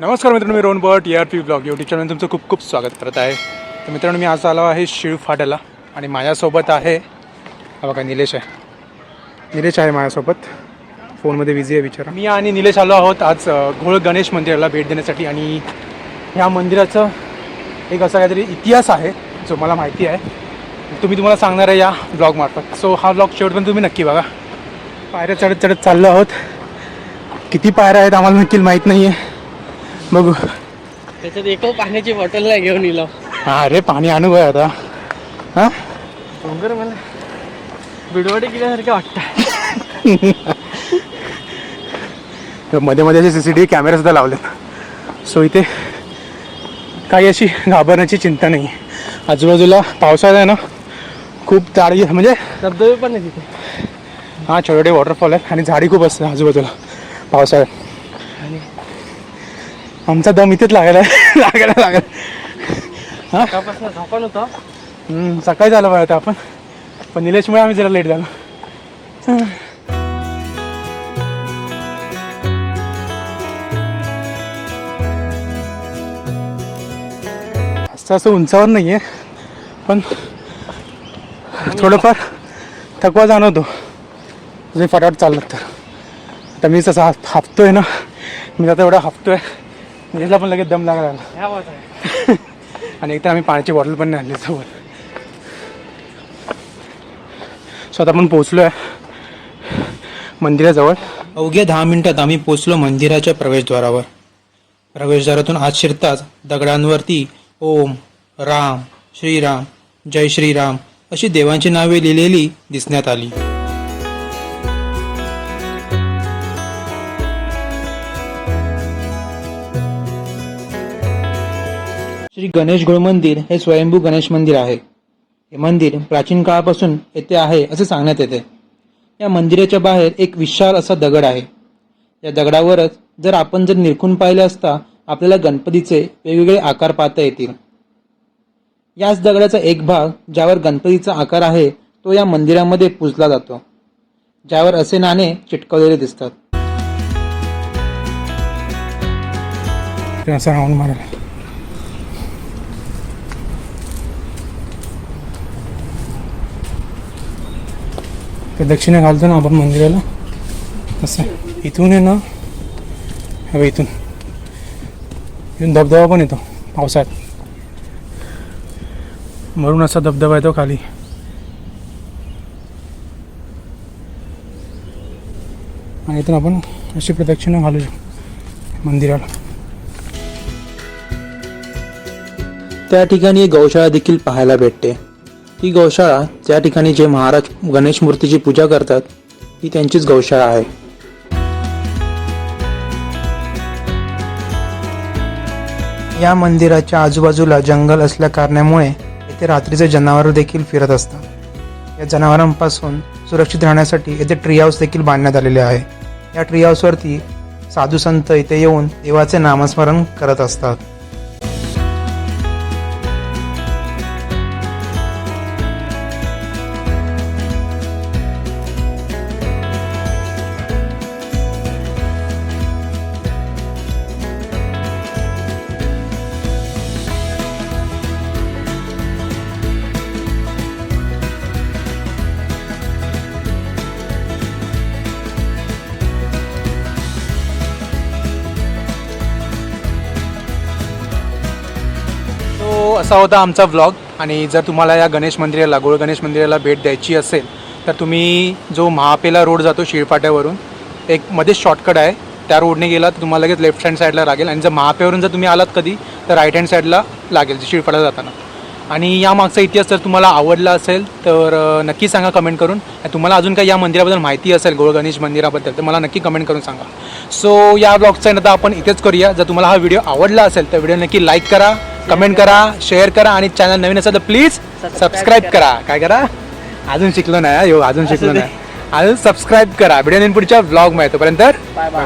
नमस्कार मित्रांनो मी Rohan Bhat R P blog YouTube channel तुमचं खूप खूप स्वागत करत आहे. तर मित्रांनो मी आज आलो आहे शिळ फाट्याला आणि माझ्यासोबत आहे हा बघा निलेश आहे. निलेश आहे माझ्यासोबत. फोनमध्ये बिझी आहे विचारा मी आणि निलेश आलो आहोत आज घोळ गणेश मंदिराला भेट देण्यासाठी आणि ह्या मंदिराचं एक असा काहीतरी इतिहास आहे जो मला माहिती आहे. तुम्ही तुम्हाला सांगणार आहे या ब्लॉगमार्फत सो हा ब्लॉग शेवटपर्यंत तुम्ही नक्की बघा. पायऱ्या चढत चढत चाललो आहोत. किती पायऱ्या आहेत आम्हाला नक्की माहीत नाही आहे बघू. त्याच्यात एक पाण्याची बॉटल नाही घेऊन इलो. हा अरे पाणी आणू आहे आता. हां? डोंगर मला बिडवाडे गेल्यासारखं वाटतं. मध्ये मध्ये असे C C T V camera सुद्धा लावलेत. सो इथे काही अशी घाबरण्याची चिंता नाही. आजूबाजूला पावसाळा आहे ना खूप झाडी म्हणजे धबधबे पण आहे तिथे हा छोटे छोटे वॉटरफॉल आहेत आणि झाडी खूप असते आजूबाजूला. पावसाळ्यात. आणि आमचा दम इथेच लागायला लागायला लागेल. होतं. सकाळी झालं पाहिजे आपण. पण निलेशमुळे आम्ही जरा लेट झालो. असं असं उंचावर नाही आहे पण थोडंफार थकवा जाणवतो. जर फटाफट चाललं तर. आता मी तसा हाफ हाफतोय ना मी आता एवढा हाफतोय. निलेशला पण लगेच दम लागला. आणि एकतर आम्ही पाण्याची बॉटल पण नाही आणली सोबत. सो आता आपण पोचलो आहे मंदिराजवळ. अवघ्या दहा मिनिटात आम्ही पोचलो मंदिराच्या प्रवेशद्वारावर. प्रवेशद्वारातून आत शिरताच दगडांवरती ओम राम श्रीराम जय श्रीराम अशी देवांची नावे लिहिलेली दिसण्यात आली. श्री गणेश मंदिर हे स्वयंभू गणेश मंदिर आहे. हे मंदिर प्राचीन काळापासून येथे आहे असे सांगण्यात येते. या मंदिराच्या बाहेर एक विशाल असा दगड आहे. या दगडावरच जर आपण जर निरखून पाहिले असता आपल्याला गणपतीचे वेगवेगळे आकार पाहता येतील. याच दगडाचा एक भाग ज्यावर गणपतीचा आकार आहे तो या मंदिरामध्ये पुजला जातो. ज्यावर असे नाणे चिटकवलेले दिसतात. ते दक्षिणा घालतो ना आपण मंदिराला. असं. इथून आहे ना हवे इथून. इथून धबधबा पण येतो पावसाळ्यात. म्हणून असा धबधबा येतो खाली. आणि इथून आपण अशी प्रदक्षिणा घालू मंदिराला. त्या ठिकाणी गौशाळा देखील पाहायला भेटते. ही गौशाळा त्या ठिकाणी जे महाराज गणेश मूर्तीची पूजा करतात ही त्यांचीच गौशाळा आहे. या मंदिराच्या आजूबाजूला जंगल असल्या कारणामुळे येथे रात्रीचे जनावर देखील फिरत असतात. या जनावरांपासून सुरक्षित राहण्यासाठी येथे ट्री हाऊस देखील बांधण्यात आलेले आहे. या ट्री हाऊसवरती साधू संत इथे येऊन देवाचे नामस्मरण करत असतात. असा होता आमचा व्लॉग आणि जर तुम्हाला या गणेश मंदिराला गोळ गणेश मंदिराला भेट द्यायची असेल तर तुम्ही जो महापेला रोड जातो शिळपाट्यावरून एक मध्येच शॉर्टकट आहे. त्या रोडने गेला तर तुम्हाला लगेच लेफ्ट हँड साईडला लागेल. आणि जर महापेवरून जर तुम्ही आलात कधी तर राईट हँड साईडला लागेल शिळपाट्याला जाताना. आणि या मागचा इतिहास जर तुम्हाला आवडला असेल तर नक्की सांगा कमेंट करून. आणि तुम्हाला अजून काही या मंदिराबद्दल माहिती असेल गोळ गणेश मंदिराबद्दल तर मला नक्की कमेंट करून सांगा. सो या ब्लॉगचा आता आपण इथेच करूया. जर तुम्हाला हा व्हिडिओ आवडला असेल तर व्हिडिओ नक्की लाईक करा. कमेंट करा शेअर करा आणि चॅनल नवीन असेल तर प्लीज सबस्क्राईब करा. काय करा? अजून शिकलो नाही अजून शिकलो. नाही. अजून सबस्क्राईब करा. व्हिडिओ पुढच्या ब्लॉगमध्ये. तोपर्यंत बाय बाय